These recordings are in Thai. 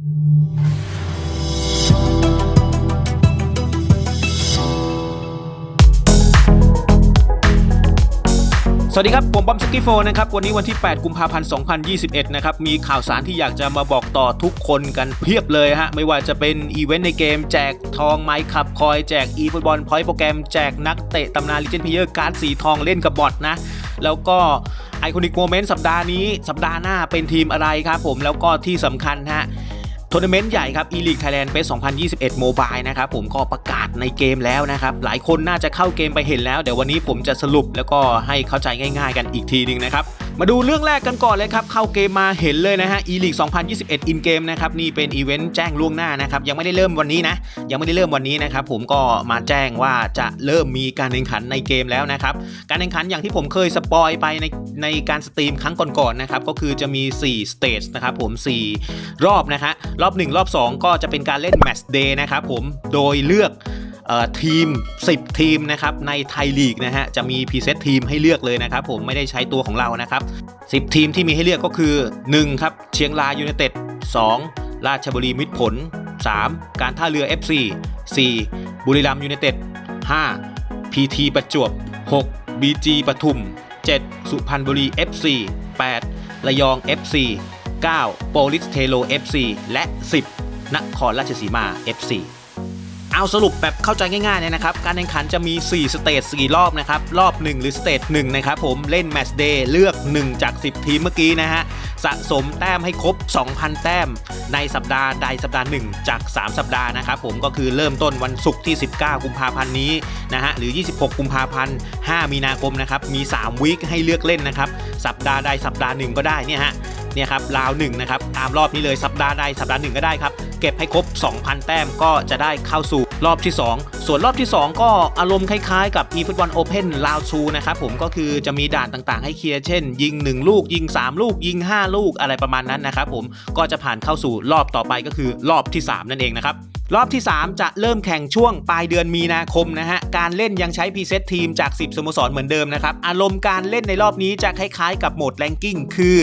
สวัสดีครับ ผมบอมสกี้โฟนะครับ วันนี้วันที่ 8 กุมภาพันธ์ 2021 นะครับ มีข่าวสารที่อยากจะมาบอกต่อทุกคนกันเพียบเลยฮะ ไม่ว่าจะเป็นอีเวนต์ในเกม แจกทองไม้ขับคอย แจกอีฟุตบอลพอยต์โปรแกรม แจกนักเตะตำนานลิเจนพีเยอร์การ์ดสีทองเล่นกับบอทนะ แล้วก็ไอคอนิกโมเมนต์สัปดาห์นี้ สัปดาห์หน้าเป็นทีมอะไรครับผม แล้วก็ที่สำคัญฮะ ทัวร์นาเมนต์ใหญ่ครับ E-League Thailand Fest 2021 Mobile นะครับผมก็ประกาศในเกมแล้วนะครับ หลายคนน่าจะเข้าเกมไปเห็นแล้ว เดี๋ยววันนี้ผมจะสรุปแล้วก็ให้เข้าใจง่าย ๆ กันอีกทีหนึงนะครับมาดูเรื่องแรกกันก่อนเลยครับ เข้าเกมมาเห็นเลยนะฮะ E-League 2021 In Game นะครับนี่เป็นอีเวนต์แจ้งล่วงหน้านะครับยังไม่ได้เริ่มวันนี้นะยังไม่ได้เริ่มวันนี้นะครับผมก็มาแจ้งว่าจะเริ่มมีการแข่งขันในเกมแล้วนะครับการแข่งขันอย่างที่ผมเคยสปอยไปในในการสตรีมครั้งก่อนๆนะครับก็คือจะมี 4 สเตจนะครับผม 4 รอบนะฮะรอบ 1 รอบ 2 ก็จะเป็นการเล่นแมตช์เดย์นะครับผมโดยเลือก ทีม 10 ทีมนะครับในไทยลีกนะฮะจะมีพรีเซตทีมให้เลือกเลยนะครับผมไม่ได้ใช้ตัวของเรานะครับ10 ทีมที่มีให้เลือกก็คือ 1 ครับ เชียงรายยูไนเต็ด2ราชบุรีมิตรผล 3 การท่าเรือ FC 4 บุรีรัมย์ยูไนเต็ด5พีทีประจวบ 6 BG ปทุม 7 สุพรรณบุรี FC 8 ระยอง FC 9 โปลิสเทโล FC และ 10 นครราชสีมา FC เอาสรุปแบบเข้าใจง่ายๆเลยนะครับ การแข่งขันจะมี 4 สเตจ4รอบนะครับ รอบ 1 หรือสเตจ1นะครับผมเล่นแมตช์เดย์เลือก 1 จาก 10 ทีมเมื่อกี้นะฮะ สะสมแต้มให้ครบ 2,000 แต้ม ในสัปดาห์ใดสัปดาห์ 1 จาก 3 สัปดาห์นะครับผมก็คือเริ่มต้นวันศุกร์ที่ 19 กุมภาพันธ์นี้นะฮะหรือ 26 กุมภาพันธ์ 5 มีนาคมนะครับมี 3 วีคให้เลือกเล่นนะครับสัปดาห์ใดสัปดาห์หนึ่งก็ได้เนี่ยฮะเนี่ยครับราวหนึ่งนะครับตามรอบนี้เลยสัปดาห์ใดสัปดาห์หนึ่งก็ได้ครับ เก็บให้ครบ 2,000 แต้มก็จะได้เข้าสู่รอบที่ 2 ส่วนรอบที่ 2 ก็อารมณ์คล้ายๆ กับ eFootball Open ลาวชูนะครับผมก็คือจะมีด่านต่างๆ ให้เคลียร์เช่น ยิง 1 ลูก ยิง 3 ลูก ยิง 5 ลูกอะไรประมาณนั้นนะครับผมก็จะผ่านเข้าสู่รอบต่อไปก็คือรอบที่ 3 นั่นเองนะครับ รอบที่ 3 จะเริ่มแข่งช่วงปลายเดือนมีนาคมนะฮะ การเล่นยังใช้พรีเซตทีมจาก 10 สโมสรเหมือนเดิมนะครับ อารมณ์การเล่นในรอบนี้จะคล้ายๆกับโหมดแรงกิ้ง คือ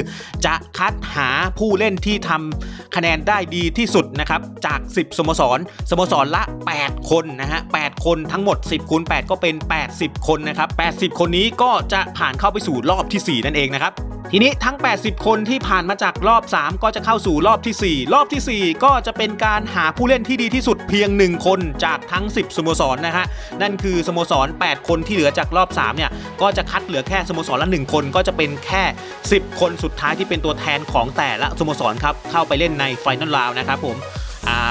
จะคัดหาผู้เล่นที่ทำคะแนนได้ดีที่สุดนะครับ จาก 10 สโมสร สโมสรละ 8 คนนะฮะ 8 คนทั้งหมด 10คูณ8ก็เป็น 80 คนนะครับ 80 คนนี้ก็จะผ่านเข้าไปสู่รอบทีสี่4 นั่นเองนะครับ ทีนี้ทั้ง 80 คนที่ผ่านมาจากรอบ 3 ก็จะเข้าสู่รอบทีสี่4 รอบทีสี่ 4 ก็จะเป็นการหาผู้เล่นที่ดีที่สุดเพียง 1 คนจากทั้ง 10 สโมสรนะฮะ นั่นคือสโมสร 8 คนที่เหลือจากรอบ 3 เนี่ย ก็จะคัดเหลือแค่สโมสรละ 1 คนก็จะเป็นแค่ 10 คนสุดท้ายที่เป็นตัวแทนของแต่ละสโมสรครับ เข้าไปเล่นในไฟนอลราวนะครับผม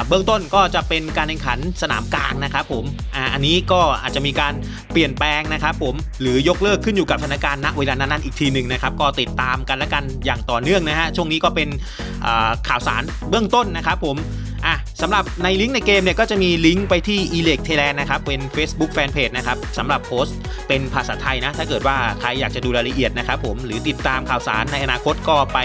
เบื้องต้นก็จะเป็นการแข่งขันสนามกลางนะครับผมออันนี้ก็อาจจะมีการเปลี่ยนแปลงนะครับผมหรือยกเลิกขึ้นอยู่กับสถานการณ์ณเวลานั้นๆอีกทีหนึ่งนะครับก็ติดตามกันและกันอย่างต่อเนื่องนะฮะช่วงนี้ก็เป็นข่าวสารเบื้องต้นนะครับผม สำหรับในลิงก์ในเกมเนี่ยก็จะมีลิงก์ไปที่ e l e c Thailand นะครับ เป็น Facebook Fanpage นะครับสำหรับโพสต์เป็นภาษาไทยนะ ถ้าเกิดว่าใครอยากจะดูรายละเอียดนะครับผม หรือติดตามข่าวสารในอนาคตก็ไป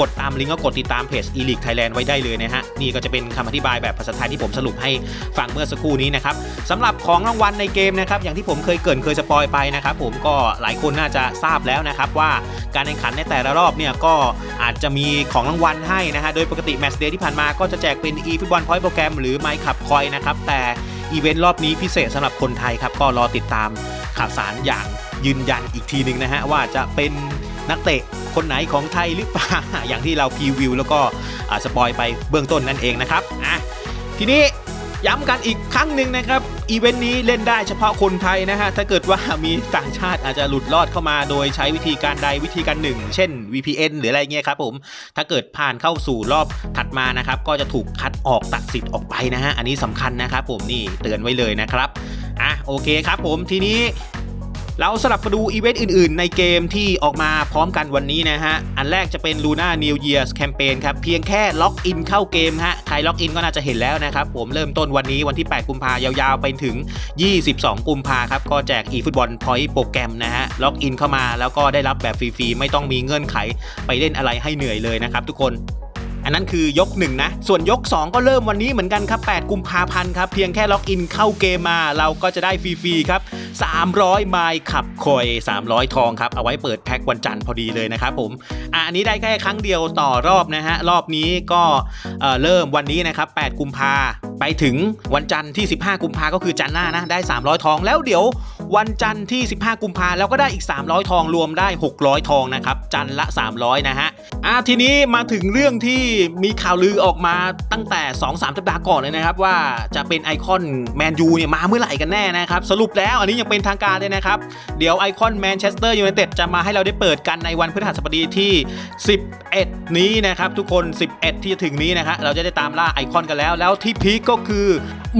กดตามลิงก์ก็กดติดตามเพจ e l e c Thailand ไว้ได้เลยนะฮะ นี่ก็จะเป็นคำอธิบายแบบภาษาไทยที่ผมสรุปให้ฟังเมื่อสักครู่นี้นะครับสำหรับของรางวัลในเกมนะครับ อย่างที่ผมเคยเกินเคยสปอยไปนะครับผมก็หลายคนน่าจะทราบแล้วนะครับว่าการแข่งขันในแต่ละรอบเนี่ยก็อาจจะมีของรางวัลให้นะฮะ โดยปกติแมตช์เดย์ที่ผ่านมาก็จะแจกเป็น e อยโปรแกรมหรือ My Cup Coin นะครับ แต่อีเวนต์รอบนี้พิเศษสำหรับคนไทยครับ ก็รอติดตามข่าวสารอย่างยืนยันอีกทีหนึ่งนะฮะ ว่าจะเป็นนักเตะคนไหนของไทยหรือเปล่าอย่างที่เราพรีวิวแล้วก็อ่าสปอยไปเบื้องต้นนั่นเองนะครับอะทีนี้ ย้ำกันอีกครั้งหนึ่งนะครับอีเวนต์นี้เล่นได้เฉพาะคนไทยนะฮะถ้าเกิดว่ามีต่างชาติอาจจะหลุดรอดเข้ามาโดยใช้วิธีการใดวิธีการหนึ่ง เช่น VPN หรืออะไรเงี้ยครับผมถ้าเกิดผ่านเข้าสู่รอบถัดมานะครับก็จะถูกคัดออกตัดสิทธิ์ออกไปนะฮะอันนี้สำคัญนะครับผมนี่เตือนไว้เลยนะครับอะโอเคครับผมทีนี้ เราสลับมาดูอีเวนต์อื่นๆ ในเกมที่ออกมาพร้อมกันวันนี้นะฮะ อันแรกจะเป็น Luna New Year's Campaign ครับ เพียงแค่ล็อกอินเข้าเกมฮะ ใครล็อกอินก็น่าจะเห็นแล้วนะครับ ผมเริ่มต้นวันนี้วันที่ 8 กุมภายาวๆ ไปถึง 22 กุมภาครับ ก็แจก eFootball Point โปรแกรมนะฮะ ล็อกอินเข้ามาแล้วก็ได้รับแบบฟรีๆ ไม่ต้องมีเงื่อนไขไปเล่นอะไรให้เหนื่อยเลยนะครับทุกคนอันนั้นคือยก 1 นะ ส่วนยก 2 ก็เริ่มวันนี้เหมือนกันครับ 8 กุมภาพันธ์ครับ เพียงแค่ล็อกอินเข้าเกมมา เราก็จะได้ฟรีๆครับ 300 ไมล์ขับคอย 300 ทองครับ เอาไว้เปิดแพ็ควันจันทร์พอดีเลยนะครับผมอะอันนี้ได้แค่ครั้งเดียวต่อรอบนะฮะ รอบนี้ก็เอ่อเริ่มวันนี้นะครับ 8 กุมภาไปถึงวันจันทร์ที่ 15 กุมภาก็คือจันทร์หน้านะ ได้ 300 ทองแล้วเดี๋ยว วันจันทร์ที่ 15 กุมภาแล้วก็ได้อีก 300 ทองรวมได้ 600 ทองนะครับ จันทร์ละ 300 นะฮะอะทีนี้มาถึงเรื่องที่มีข่าวลือออกมาตั้งแต่ 2-3สัปดาห์ก่อนเลยนะครับ ว่าจะเป็นไอคอนแมนยูเนี่ยมาเมื่อไหร่กันแน่นะครับ สรุปแล้วอันนี้ยังเป็นทางการเลยนะครับ เดี๋ยวไอคอนแมนเชสเตอร์ยูไนเต็ดจะมาให้เราได้เปิดกันในวันพฤหัสบดีที่ 11 นี้นะครับ ทุกคน 11 ที่จะถึงนี้นะฮะเราจะได้ตามล่าไอคอนกันแล้ว แล้วที่พีคก็คือ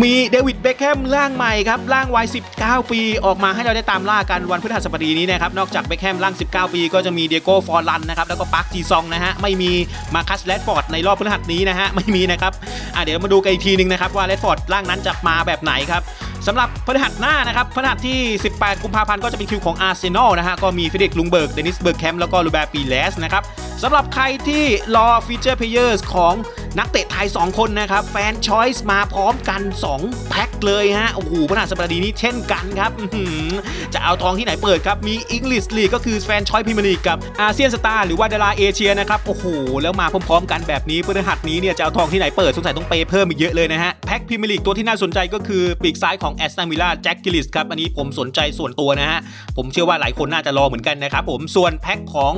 มีเดวิดเบคแฮมร่างใหม่ครับร่างวัย 19 ปีออกมาให้เราได้ตามล่ากันวันพฤหัสบดีนี้นะครับนอกจากเบคแฮมล่าง 19 ปี ก็จะมีเดโก้ฟอร์ลันนะครับแล้วก็ปาร์คจีซองนะฮะไม่มีมาคัสแรดฟอร์ดในรอบพฤหัสนี้นะฮะไม่มีนะครับอะเดี๋ยวมาดูกันอีกทีหนึงนะครับว่าแรดฟอร์ดล่างนั้นจะมาแบบไหนครับ สำหรับพฤหัสหน้านะครับพฤหัสที่ 18 กุมภาพันธ์ก็จะเป็นคิวของอาร์เซนอลนะฮะก็มีฟิเดกลุงเบิร์กเดนิสเบิร์กแคมป์แล้วก็ลูแบร์ปีเลสนะครับสำหรับใครที่รอฟีเจอร์เพลเยอร์ของนักเตะไทย 2 คนนะครับแฟนชอยส์มาพร้อมกัน 2 แพ็คเลยฮะโอ้โหพฤหัสบดีนี้เช่นกันครับจะเอาทองที่ไหนเปิดครับ มีอังกฤษลีกก็คือแฟนชอยพรีเมียร์ลีกกับอาเซียนสตาร์หรือว่าดาราเอเชียนะครับโอ้โหแล้วมาพร้อมๆกันแบบนี้พฤหัสนี้เนี่ยจะเอาทองที่ไหนเปิดสงสัยต้องเปเพิ่มอีกเยอะเลยนะฮะแพ็คพรีเมียร์ลีกตัวที่น่าสนใจก็คือปีกซ้ายของแอสตันวิลล่าแจ็คกิลิสครับอันนี้ผมสนใจส่วนตัวนะฮะ ผมเชื่อว่าหลายคนน่าจะรอเหมือนกันนะครับผมส่วนแพ็คของ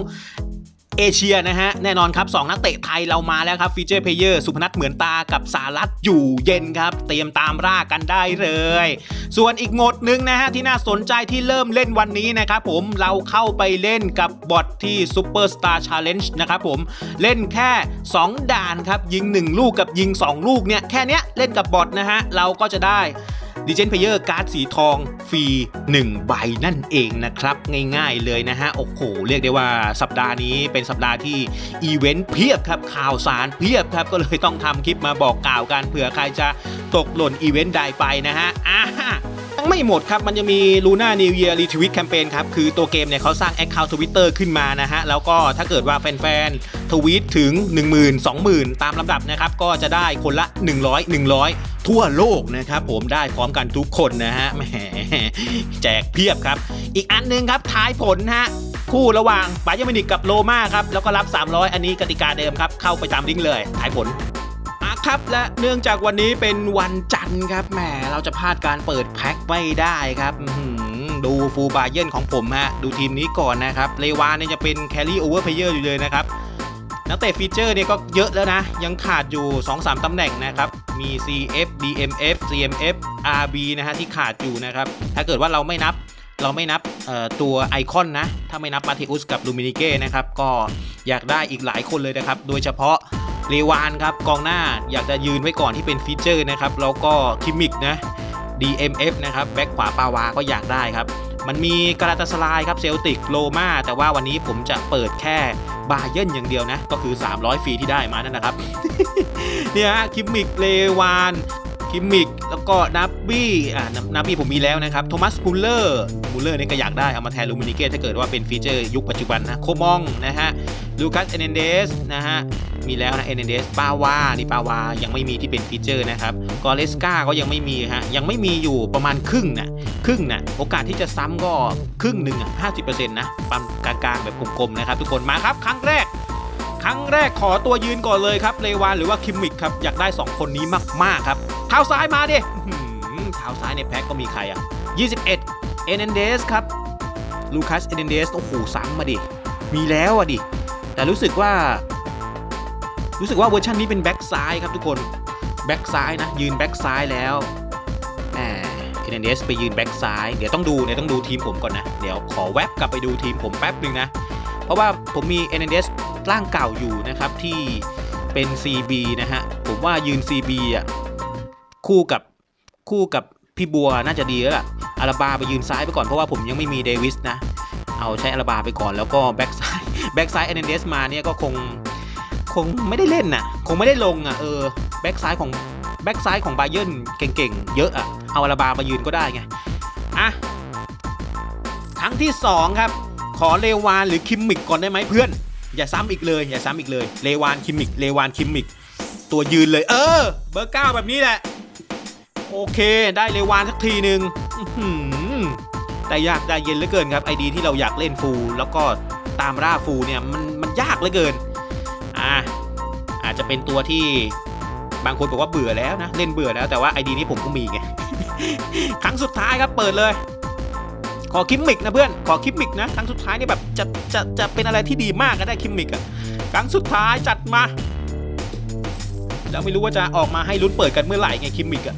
เอเชียนะฮะ แน่นอนครับ 2 นักเตะไทยเรามาแล้วครับฟีเจอร์เพลเยอร์สุพนัทเหมือนตากับสารัตอยู่เย็นครับ เตรียมตามร่ากันได้เลย ส่วนอีกโหมดหนึ่งนะฮะ ที่น่าสนใจที่เริ่มเล่นวันนี้นะครับผมเราเข้าไปเล่นกับบอทที่ Superstar Challenge นะครับผมเล่นแค่ 2 ด่านครับ ยิง 1 ลูกกับยิง 2 ลูกเนี่ย แค่เนี้ยเล่นกับบอทนะฮะ เราก็จะได้ ดิเจนเพเยอร์การ์ดสีทองฟรี 1 ใบนั่นเองนะครับ ง่ายๆเลยนะฮะ โอ้โห เรียกได้ว่าสัปดาห์นี้เป็นสัปดาห์ที่อีเวนต์เพียบครับ ข่าวสารเพียบครับ ก็เลยต้องทำคลิปมาบอกกล่าวกันเผื่อใครจะตกหล่นอีเวนต์ใดไปนะฮะอ่า ยังไม่หมดครับ มันจะมี Luna New Year Retweet Campaign ครับ คือตัวเกมเนี่ยเขาสร้าง Account Twitter ขึ้นมานะฮะ แล้วก็ถ้าเกิดว่าแฟนๆ ทวีตถึง 10,000 20,000 ตามลำดับนะครับ ก็จะได้คนละ 100 100ทั่วโลกนะครับผมได้พร้อมกันทุกคนนะฮะแหมแจกเพียบครับ อีกอันหนึงครับทายผลฮะคู่ระหว่างบาเยอร์มินิกกับโรม่าครับแล้วก็รับ 300 อันนี้กติกาเดิมครับ เข้าไปตามลิงก์เลยทายผล และเนื่องจากวันนี้เป็นวันจันทร์ครับแหมเราจะพลาดการเปิดแพ็คไม่ได้ครับดูฟูบาเยนของผมฮะ ดูทีมนี้ก่อนนะครับ เลวานเนี่ยจะเป็นแครี่โอเวอร์เพเยอร์อยู่เลยนะครับ นักเตะฟีเจอร์เนี่ยก็เยอะแล้วนะ ยังขาดอยู่ 2-3 ตำแหน่งนะครับ มี CF DMF CMF RB นะฮะที่ขาดอยู่นะครับ ถ้าเกิดว่าเราไม่นับเราไม่นับตัวไอคอนนะ ถ้าไม่นับมาติอุสกับลูมินิเก้นะครับ ก็อยากได้อีกหลายคนเลยนะครับ โดยเฉพาะ เลวานครับกองหน้าอยากจะยืนไว้ก่อนที่เป็นฟีเจอร์นะครับแล้วก็คิมิกนะ DMF นะครับแบ็คขวาปาวาก็อยากได้ครับ มันมีกราตาสลายครับเซลติกโลมาแต่ว่าวันนี้ผมจะเปิดแค่บาเยนอย่างเดียวนะ ก็คือ 300 ฟรีที่ได้มานั่นนะครับ เนี่ยคิมมิกเลวาน คิมมิก แล้วก็นับบี้อ่านับนับบี้ผมมีแล้วนะครับโทมัสมูลเลอร์มูลเลอร์นี่ก็อยากได้เอามาแทนลูมินิเกตถ้าเกิดว่าเป็นฟีเจอร์ยุคปัจจุบันนะโคมองนะฮะลูคัสเอเนเดสนะฮะมีแล้วนะเอเนเดสปาวานี่ปาวายังไม่มีที่เป็นฟีเจอร์นะครับกอเลสกาก็ยังไม่มีฮะยังไม่มีอยู่ประมาณครึ่งนะครึ่งนะโอกาสที่จะซ้ำก็ครึ่งหนึ่งอะห้าสิบเปอร์เซ็นต์นะปั๊มกลางๆแบบกลมๆนะครับทุกคนมาครับครั้งแรก ครั้งแรกขอตัวยืนก่อนเลยครับเลวานหรือว่าคิมมิกครับอยากได้ 2 คนนี้มากๆครับเท้าซ้ายมาดิเท้าซ้ายในแพ็คก็มีใครอะ 21เอเนนเดสครับลูคัสเอเนนเดสโอ้โหซ้ำมาดิ มีแล้วอะดิ แต่รู้สึกว่า รู้สึกว่าเวอร์ชันนี้เป็นแบ็กซ้ายครับทุกคนแบ็กซ้ายนะ ยืนแบ็กซ้ายแล้วแหมเอเนนเดสไปยืนแบ็กซ้ายเดี๋ยวต้องดูเดี๋ยวต้องดูทีมผมก่อนนะ เดี๋ยวขอแวบกลับไปดูทีมผมแป๊บหนึ่งนะ เพราะว่าผมมี n n s ร่างเก่าอยู่นะครับที่เป็น CB นะฮะผมว่ายืน CB อะคู่กับคู่กับพี่บัวน่าจะดีแล้วล่ะอาราบาไปยืนซ้ายไปก่อนเพราะว่าผมยังไม่มีเดวิสนะ เอาใช้อาราบาไปก่อนแล้วก็แบ็กซ้ายแบ็กซ้าย n n s มาเนี่ยก็คงคงไม่ได้เล่นน่ะคงไม่ได้ลงอะเออแบ็กซ้ายของแบ็กซ้ายของบาเย r n เก่งๆ เยอะอะเอาอาราบามายืนก็ได้ไงอะครั้งที่สองครับ ขอเลวานหรือคิมมิกก่อนได้ไหมเพื่อน อย่าซ้ำอีกเลยอย่าซ้ำอีกเลยเลวานคิมมิกเลวานคิมมิก ตัวยืนเลย เออ เบอร์เก้าแบบนี้แหละ โอเค ได้เลวานสักทีหนึ่งแต่ยากได้เย็นเหลือเกินครับไอดีที่เราอยากเล่นฟูลแล้วก็ตามล่าฟูลเนี่ยมันมันยากเหลือเกินอ่าอาจจะเป็นตัวที่บางคนบอกว่าเบื่อแล้วนะ เล่นเบื่อแล้วแต่ว่าไอดีนี้ผมก็มีไง ครั้งสุดท้ายครับเปิดเลย ขอคิมมิกนะเพื่อน ขอคิมมิกนะครั้งสุดท้ายนี่แบบจะจะจะเป็นอะไรที่ดีมากก็ได้คิมมิกอะครั้งสุดท้ายจัดมา แล้วไม่รู้ว่าจะออกมาให้ลุ้นเปิดกันเมื่อไหร่ไงคิมมิกอะ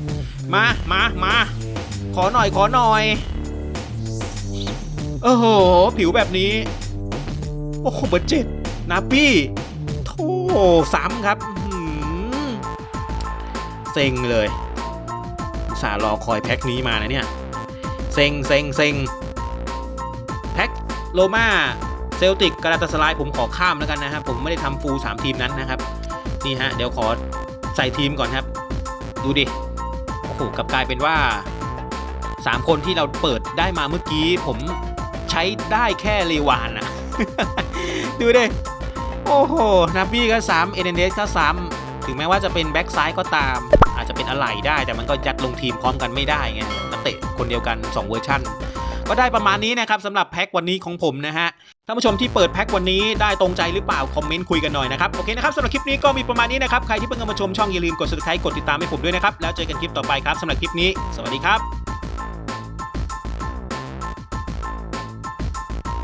มามามาขอหน่อยขอหน่อยโอ้โห ผิวแบบนี้ โอ้โหเบอร์เจ็ดนาปี้โธ่ซ้ำครับเซ็งเลยสารอคอยแพ็คนี้มานะเนี่ย เซ็งเซ็งเซ็ง โลมาเซลติกกาลาตาสไลผมขอข้ามแล้วกันนะครับ ผมไม่ได้ทำฟูลสามทีมนั้นนะครับ นี่ฮะ เดี๋ยวขอใส่ทีมก่อนครับ ดูดิ โอ้โหกับกลายเป็นว่า 3 คนที่เราเปิดได้มาเมื่อกี้ ผมใช้ได้แค่เลวานนะ ดูดิ โอ้โหนาบี้ก็ซ้ำเอเนเดสก็ซ้ำถึงแม้ว่าจะเป็นแบ็กซ้ายก็ตาม อาจจะเป็นอะไรได้ แต่มันก็ยัดลงทีมพร้อมกันไม่ได้ไงนักเตะคนเดียวกัน 2 เวอร์ชัน ก็ได้ประมาณนี้นะครับสำหรับแพ็ควันนี้ของผมนะฮะท่านผู้ชมที่เปิดแพ็ควันนี้ได้ตรงใจหรือเปล่า คอมเมนต์คุยกันหน่อยนะครับ โอเคนะครับสำหรับคลิปนี้ก็มีประมาณนี้นะครับ ใครที่เพิ่งเข้ามาชมช่องอย่าลืมกด subscribe กดติดตามให้ผมด้วยนะครับ แล้วเจอกันคลิปต่อไปครับสำหรับคลิปนี้ สวัสดีครับ